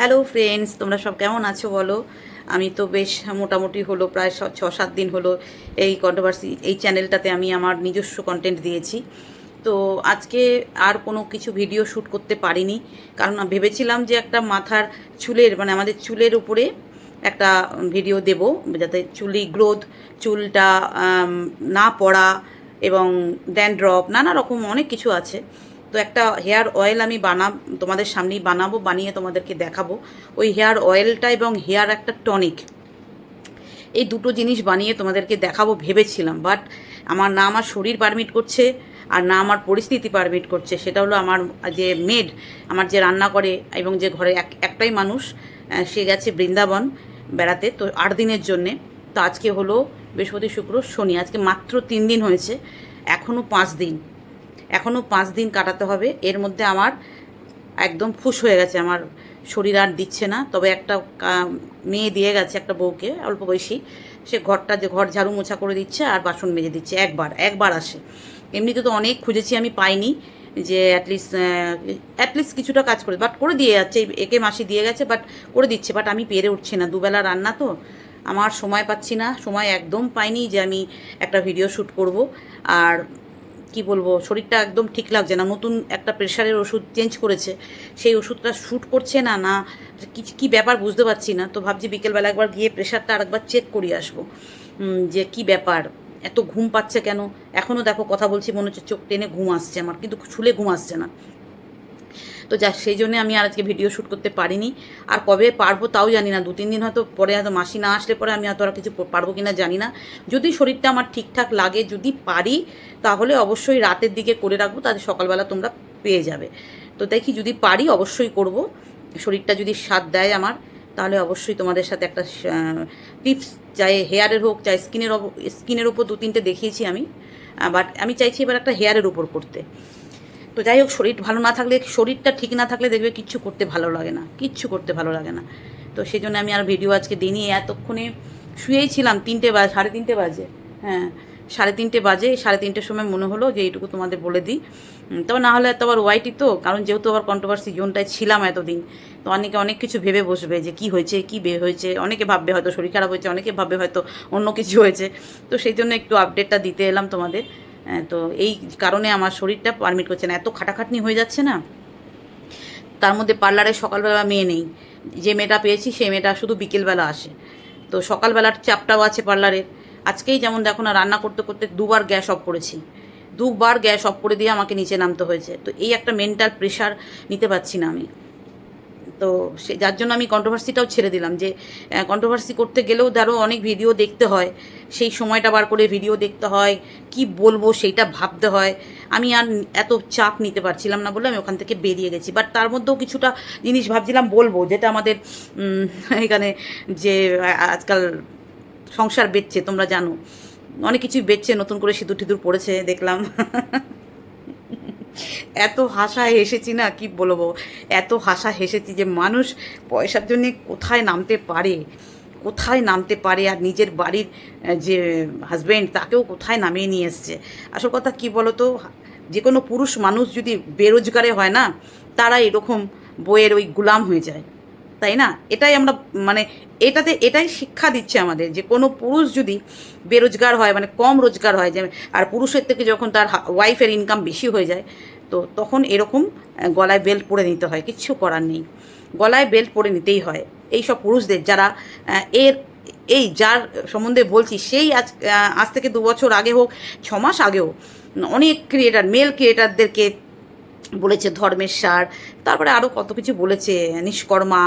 Hello friends তোমরা সব কেমন আছো বলো? আমি তো বেশ মোটামুটি হলো, প্রায় ছ সাত দিন হলো এই কন্ট্রোভার্সি এই চ্যানেলটাতে আমি আমার নিজস্ব কন্টেন্ট দিয়েছি। তো আজকে আর কোনো কিছু ভিডিও শ্যুট করতে পারিনি, কারণ ভেবেছিলাম যে একটা মাথার চুলের মানে আমাদের চুলের উপরে একটা ভিডিও দেব, যাতে চুলি গ্রোথ চুলটা না পড়া এবং ড্যান্ড্রপ নানা রকম অনেক কিছু আছে। তো একটা হেয়ার অয়েল আমি বানাব, তোমাদের সামনেই বানাবো, বানিয়ে তোমাদেরকে দেখাবো। ওই হেয়ার অয়েলটা এবং হেয়ার একটা টনিক। এই দুটো জিনিস বানিয়ে তোমাদেরকে দেখাবো, ভেবেছিলাম। বাট আমার না আমার শরীর পারমিট করছে, আর না আমার পরিস্থিতি পারমিট করছে। সেটা হলো আমার যে মেড, আমার যে রান্না করে এবং যে ঘরে এক, একটাই মানুষ সে গেছে বৃন্দাবন বেড়াতে, তো আট দিনের জন্যে। তো আজকে হলো বৃহস্পতি, শুক্র, শনি। আজকে মাত্র তিন দিন হয়েছে এখনও পাঁচ দিন। এখনও পাঁচ দিন কাটাতে হবে। এর মধ্যে আমার একদম ফুস হয়ে গেছে। আমার শরীর আর দিচ্ছে না। তবে একটা মেয়ে দিয়ে গেছে একটা বউকে, অল্প বয়সী। সে ঘরটা যে, ঘর ঝাড়ু মোছা করে দিচ্ছে আর বাসন মেজে দিচ্ছে। একবার একবার আসে। এমনিতে তো অনেক খুঁজেছি, আমি পাইনি যে অ্যাটলিস্ট অ্যাটলিস্ট কিছুটা কাজ করে বাট করে দিয়ে যাচ্ছে। একে মাসি দিয়ে গেছে বাট করে দিচ্ছে। বাট আমি পেরে উঠছি না। দুবেলা রান্না তো, আমার সময় পাচ্ছি না। সময় একদম পাইনি যে আমি একটা ভিডিও শ্যুট করব। আর কি বলব, শরীরটা একদম ঠিক লাগছে না। নতুন একটা প্রেশারের ওষুধ চেঞ্জ করেছে। সেই ওষুধটা শ্যুট করছে না না কিছু কী ব্যাপার বুঝতে পারছি না। তো ভাবছি বিকেলবেলা একবার গিয়ে প্রেশারটা আরেকবার চেক করিয়ে আসব। যে কি ব্যাপার, এত ঘুম পাচ্ছে কেন? এখনও দেখো কথা বলছি, মনে হচ্ছে চোখ টেনে ঘুম আসছে আমার, কিন্তু শুলে ঘুম আসছে না। তো যা সেই জন্য আমি আর আজকে ভিডিও শ্যুট করতে পারিনি। আর কবে পারব তাও জানি না দু তিন দিন হয়তো পরে হয়তো মাসি না আসলে পরে আমি হয়তো আর কিছু পারব কি না জানি না। যদি শরীরটা আমার ঠিকঠাক লাগে, যদি পারি, তাহলে অবশ্যই রাতের দিকে করে রাখব, তাহলে সকালবেলা তোমরা পেয়ে যাবে। তো দেখি যদি পারি, অবশ্যই করব। শরীরটা যদি সাথ দেয় আমার, তাহলে অবশ্যই তোমাদের সাথে একটা টিপস চাই হেয়ারের হোক, চাই স্কিনের স্কিনের উপর দু তিনটে দেখিয়েছি আমি। বাট আমি চাইছি এবার একটা হেয়ারের উপর করতে। তো যাই হোক, শরীর ভালো না থাকলে, শরীরটা ঠিক না থাকলে দেখবে কিচ্ছু করতে ভালো লাগে না, কিচ্ছু করতে ভালো লাগে না। তো সেই জন্য আমি আর ভিডিও আজকে দিইনি, এতক্ষণে শুয়েই ছিলাম, তিনটে বাজে সাড়ে তিনটে বাজে হ্যাঁ সাড়ে তিনটে বাজে, সাড়ে তিনটের সময় মনে হলো যে এইটুকু তোমাদের বলে দিই। তবে না হলে তো আবার ওয়াইটি তো, কারণ যেহেতু আবার কন্ট্রোভার্সি জোনটায় ছিলাম এতদিন, তো অনেকে অনেক কিছু ভেবে বসবে যে কি হয়েছে, কি বে হয়েছে, অনেকে ভাববে হয়তো শরীর খারাপ হয়েছে, অনেকে ভাববে হয়তো অন্য কিছু হয়েছে। তো সেই জন্য একটু আপডেটটা দিতে এলাম তোমাদের। তো এই কারণে আমার শরীরটা পারমিট করছে না। এত খাটাখাটনি হয়ে যাচ্ছে না। তার মধ্যে পার্লারে সকালবেলা মেয়ে নেই। যে মেয়েটা পেয়েছি, সেই মেয়েটা শুধু বিকেলবেলা আসে। তো সকালবেলার চাপটাও আছে পার্লারের আজকেই যেমন দেখো না, রান্না করতে করতে দুবার গ্যাস অফ করেছি। দুবার গ্যাস অফ করে দিয়ে আমাকে নিচে নামতে হয়েছে। তো এই একটা মেন্টাল প্রেশার নিতে পারছি না আমি। তো সে, যার জন্য আমি কন্ট্রোভার্সিটাও ছেড়ে দিলাম যে কন্ট্রোভার্সি করতে গেলেও ধরো অনেক ভিডিও দেখতে হয়, সেই সময়টা বার করে ভিডিও দেখতে হয়, কি বলব সেইটা ভাবতে হয়। আমি আর এত চাপ নিতে পারছিলাম না বলে আমি ওখান থেকে বেরিয়ে গেছি। বাট তার মধ্যেও কিছুটা জিনিস ভাবছিলাম বলব, যেটা আমাদের এখানে যে আজকাল সংসার বেচছে, তোমরা জানো। অনেক কিছুই বেচছে, নতুন করে সিঁদুর টিঁদুর পড়েছে, দেখলাম। এত হাসা হেসেছি না, কি বলব? এত হাসা হেসেছি যে মানুষ পয়সার জন্যে কোথায় নামতে পারে? কোথায় নামতে পারে? আর নিজের বাড়ির যে হাজব্যান্ড তাকেও কোথায় নামিয়ে নিয়ে এসছে? আসল কথা কি বলতো? যে কোনো পুরুষ মানুষ যদি বেরোজগারে হয় না, তারা এরকম বইয়ের ওই গুলাম হয়ে যায়। তাই না? এটাই আমরা মানে এটাতে, এটাই শিক্ষা দিচ্ছে আমাদের যে কোনো পুরুষ যদি বেরোজগার হয় মানে কম রোজগার হয়, যে আর পুরুষের থেকে যখন তার ওয়াইফের ইনকাম বেশি হয়ে যায়, তো তখন এরকম গলায় বেল্ট পরে নিতে হয়, কিচ্ছু করার নেই। গলায় বেল্ট পরে নিতেই হয়। এই সব পুরুষদের যারা এর, এই যার সম্বন্ধে বলছি, সেই আজ আজ থেকে দু বছর আগে হোক, ছ মাস আগেও, অনেক ক্রিয়েটার মেল ক্রিয়েটারদেরকে বলেছে ধর্মের সার, তারপরে আরও কত কিছু বলেছে, নিষ্কর্মা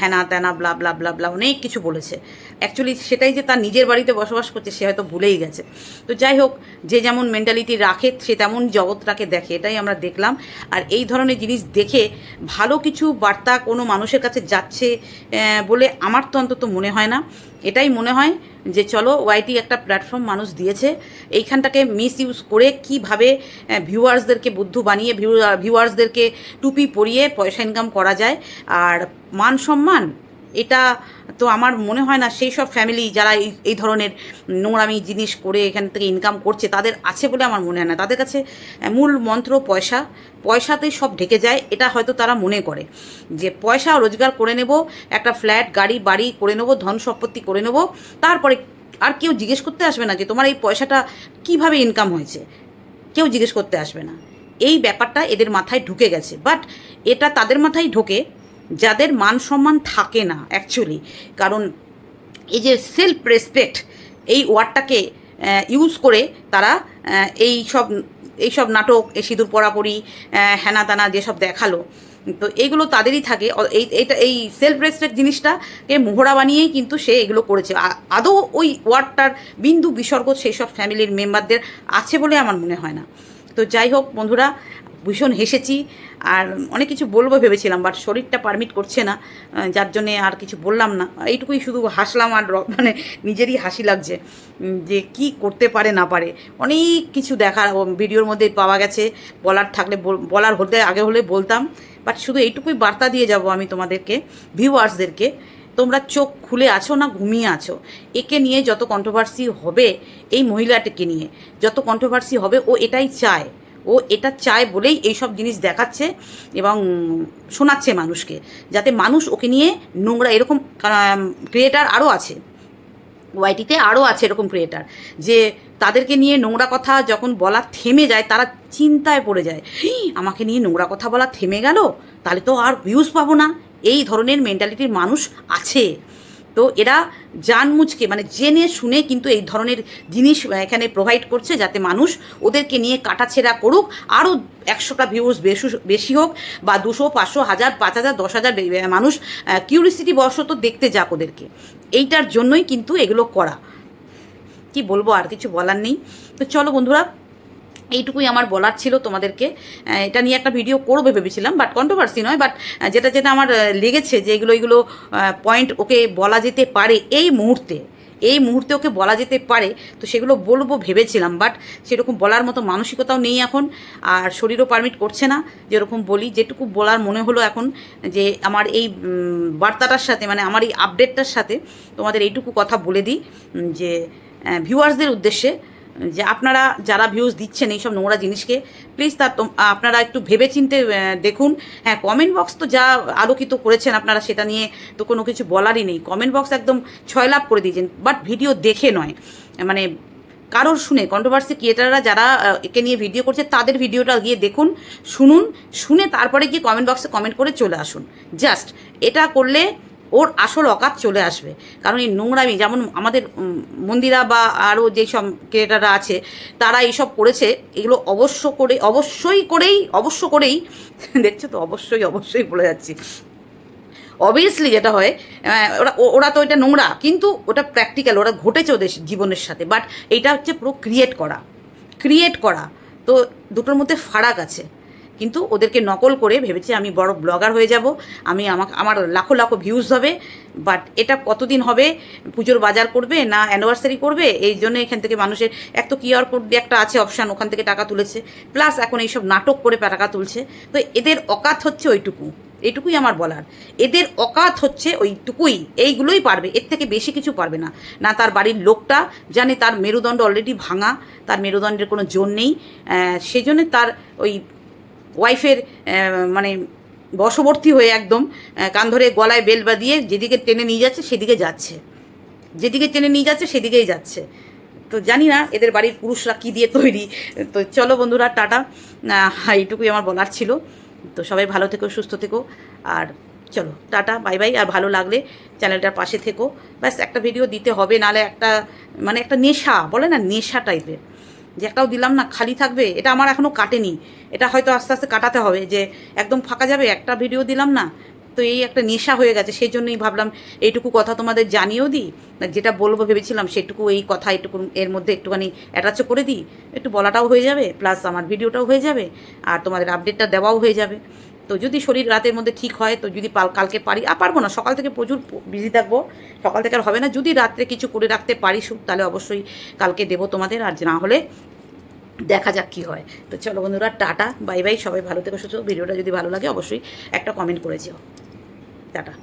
হ্যানা ত্যানা ব্লা ব্লা ব্লা ব্লা অনেক কিছু বলেছে। অ্যাকচুয়ালি সেটাই যে তার নিজের বাড়িতে বসবাস করছে, সে হয়তো ভুলেই গেছে। তো যাই হোক, যে যেমন মেন্টালিটি রাখে, সে তেমন জগৎটাকে দেখে, এটাই আমরা দেখলাম। আর এই ধরনের জিনিস দেখে ভালো কিছু বার্তা কোনো মানুষের কাছে যাচ্ছে বলে আমার তো অন্তত মনে হয় না। এটাই মনে হয়। যে চলো ওয়াইটি একটা প্ল্যাটফর্ম মানুষ দিয়েছে, এইখানটাকে মিস ইউজ করে কীভাবে ভিউয়ার্সদেরকে বুদ্ধু বানিয়ে ভিউ ভিউয়ার্সদেরকে টুপি পরিয়ে পয়সা ইনকাম করা যায়। আর মান সম্মান এটা তো আমার মনে হয় না সেই সব ফ্যামিলি যারা এই এই ধরনের নোংরামি জিনিস করে এখান থেকে ইনকাম করছে, তাদের আছে বলে আমার মনে হয় না। তাদের কাছে মূল মন্ত্র পয়সা, পয়সাতেই সব ঢেকে যায়, এটা হয়তো তারা মনে করে। যে পয়সা রোজগার করে নেব, একটা ফ্ল্যাট গাড়ি, বাড়ি করে নেব, ধন সম্পত্তি করে নেব, তারপরে আর কেউ জিজ্ঞেস করতে আসবে না যে তোমার এই পয়সাটা কীভাবে ইনকাম হয়েছে। কেউ জিজ্ঞেস করতে আসবে না। এই ব্যাপারটা এদের মাথায় ঢুকে গেছে। বাট এটা তাদের মাথায় ঢোকে যাদের মান সম্মান থাকে না অ্যাকচুয়ালি কারণ এই যে সেলফ রেসপেক্ট এই ওয়ার্ডটাকে ইউজ করে তারা এই সব এই সব নাটক এই সিঁদুর পরাপরি আহ, হেনা তানা যেসব দেখাল তো এইগুলো তাদেরই থাকে। এই এইটা এই সেলফ রেসপেক্ট জিনিসটাকে মোহরা বানিয়েই কিন্তু সে এগুলো করেছে। আদৌ ওই ওয়ার্ডটার বিন্দু বিসর্গ সেই সব ফ্যামিলির মেম্বারদের আছে বলে আমার মনে হয় না। তো যাই হোক বন্ধুরা ভীষণ হেসেছি আর অনেক কিছু বলব ভেবেছিলাম বাট শরীরটা পারমিট করছে না যার জন্যে আর কিছু বললাম না। এইটুকুই শুধু হাসলাম আর মানে নিজেরই হাসি লাগছে যে কি করতে পারে না পারে। অনেক কিছু দেখার ভিডিওর মধ্যে পাওয়া গেছে, বলার থাকলে বল- বলার হতে আগে হলে বলতাম বাট শুধু এইটুকুই বার্তা দিয়ে যাব আমি তোমাদেরকে ভিউয়ার্সদেরকে তোমরা চোখ খুলে আছো না ঘুমিয়ে আছো? একে নিয়ে যত কন্ট্রোভার্সি হবে এই মহিলাটিকে নিয়ে, যত কন্ট্রোভার্সি হবে ও এটাই চায়। ও এটা চায় বলেই এইসব জিনিস দেখাচ্ছে এবং শোনাচ্ছে মানুষকে যাতে মানুষ ওকে নিয়ে নোংরা এরকম ক্রিয়েটার আরও আছে ওয়াইটিতে আরও আছে এরকম ক্রিয়েটার যে তাদেরকে নিয়ে নোংরা কথা যখন বলা থেমে যায় তারা চিন্তায় পড়ে যায় "এই, আমাকে নিয়ে নোংরা কথা বলা থেমে গেল? তাহলে তো আর ভিউজ পাবো না। এই ধরনের মেন্টালিটির মানুষ আছে। তো এরা জানমুচকে মানে জেনে শুনে কিন্তু এই ধরনের জিনিস এখানে প্রোভাইড করছে যাতে মানুষ ওদেরকে নিয়ে কাটাছেড়া করুক। আরও একশোটা ভিউজ বেশি বেশি হোক বা দুশো, পাঁচশো, হাজার, পাঁচ হাজার, দশ হাজার মানুষ কিউরিসিটি বশত দেখতে যাক ওদেরকে। এইটার জন্যই কিন্তু এগুলো করা। কি বলব, আর কিছু বলার নেই। তো চলো বন্ধুরা এইটুকুই আমার বলার ছিল তোমাদেরকে। এটা নিয়ে একটা ভিডিও করবে ভেবেছিলাম বাট কন্ট্রোভার্সি নয় বাট যেটা যেটা আমার লেগেছে যে এগুলো এগুলো পয়েন্ট ওকে বলা যেতে পারে এই মুহূর্তে এই মুহূর্তে ওকে বলা যেতে পারে, তো সেগুলো বলব ভেবেছিলাম বাট সেরকম বলার মতো মানসিকতাও নেই এখন, আর শরীরও পারমিট করছে না, যেরকম বলি, যেটুকু বলার মনে হলো এখন, যে আমার এই বার্তাটার সাথে মানে আমার এই আপডেটটার সাথে তোমাদের এইটুকু কথা বলে দিই যে ভিউয়ার্সদের উদ্দেশ্যে যে আপনারা যারা ভিউজ দিচ্ছেন এইসব নোংরা জিনিসকে প্লিজ তার আপনারা একটু ভেবেচিন্তে আহ, দেখুন। হ্যাঁ কমেন্ট বক্স তো যা আলোকিত করেছেন আপনারা সেটা নিয়ে তো কোনো কিছু বলারই নেই। কমেন্ট বক্স একদম ছয় লাভ করে দিয়েছেন বাট ভিডিও দেখে নয়। মানে কারোর শুনে কন্ট্রোভার্সি ক্রিয়েটাররা যারা একে নিয়ে ভিডিও করছে তাদের ভিডিওটা গিয়ে দেখুন শুনুন শুনে তারপরে গিয়ে কমেন্ট বক্সে কমেন্ট করে চলে আসুন। জাস্ট এটা করলে ওর আসল অকাত চলে আসবে। কারণ এই নোংরামি, যেমন আমাদের মন্দিরা বা আরও যেসব ক্রিয়েটাররা আছে, তারা এইসব করেছে, এগুলো অবশ্য করে, অবশ্যই করেই, অবশ্য করেই, দেখছ তো, অবশ্যই অবশ্যই বলে যাচ্ছি। অবভিয়াসলি যেটা হয় ওরা ওরা তো এটা নোংরা, কিন্তু ওটা প্র্যাকটিক্যাল ওরা ঘটেছে ওদের জীবনের সাথে বাট এইটা হচ্ছে পুরো ক্রিয়েট করা ক্রিয়েট করা। তো দুটোর মধ্যে ফারাক আছে। কিন্তু ওদেরকে নকল করে ভেবেছি আমি বড় ব্লগার হয়ে যাব। আমি আমাকে আমার লাখো লাখো ভিউজ হবে। বাট এটা কতদিন হবে? পুজোর বাজার করবে না অ্যানিভার্সারি করবে? এই জন্য এখান থেকে মানুষের এক তো কিউআর কোড দিয়ে একটা আছে অপশান ওখান থেকে টাকা তুলেছে। প্লাস এখন এইসব নাটক করে টাকা তুলছে। তো এদের অকাত হচ্ছে ওইটুকু। এটুকুই আমার বলার। এদের অকাত হচ্ছে ওইটুকুই। এইগুলোই পারবে। এর থেকে বেশি কিছু পারবে না। না তার বাড়ির লোকটা জানে তার মেরুদণ্ড অলরেডি ভাঙা তার মেরুদণ্ডের কোনো জোর নেই। আহ, সেই জন্য তার ওই ওয়াইফের মানে বশবর্তী হয়ে একদম কান ধরে গলায় বেল বাঁধিয়ে যেদিকে টেনে নিয়ে যাচ্ছে সেদিকে যাচ্ছে। যেদিকে টেনে নিয়ে যাচ্ছে সেদিকেই যাচ্ছে। তো জানি না এদের বাড়ির পুরুষরা কী দিয়ে তৈরি। তো চলো বন্ধুরা, টাটা। এইটুকুই আমার বলার ছিল। তো সবাই ভালো থেকো, সুস্থ থেকো। আর চলো, টাটা, বাই বাই। আর ভালো লাগলে চ্যানেলটার পাশে থেকো। ব্যাস, একটা ভিডিও দিতে হবে নাহলে একটা মানে একটা নেশা, বলে না, নেশা টাইপের যে একটাও দিলাম না, খালি থাকবে, এটা আমার এখনও কাটেনি। এটা হয়তো আস্তে আস্তে কাটাতে হবে, যে একদম ফাঁকা যাবে, একটা ভিডিও দিলাম না, তো এই একটা নেশা হয়ে গেছে, সেই জন্যই ভাবলাম এইটুকু কথা তোমাদের জানিয়েও দিই। যেটা বলব ভেবেছিলাম, সেটুকু এই কথা এটুকু এর মধ্যে একটুখানি অ্যাটাচও করে দিই, একটু বলাটাও হয়ে যাবে প্লাস আমার ভিডিওটাও হয়ে যাবে, আর তোমাদের আপডেটটা দেওয়াও হয়ে যাবে। তো যদি শরীর রাতের মধ্যে ঠিক হয়, তো যদি পাল কালকে পারি, আর পারব না, সকাল থেকে প্রচুর বিজি থাকব, সকাল থেকে আর হবে না। যদি রাত্রে কিছু করে রাখতে পারি সুখ তাহলে অবশ্যই কালকে দেবো তোমাদের, আর না হলে দেখা যাক কী হয়। তো চলো বন্ধুরা, টাটা, বাই বাই, সবাই ভালো থেকে, সুস্থ ভিডিওটা যদি ভালো লাগে, অবশ্যই একটা কমেন্ট করে যেও। টাটা।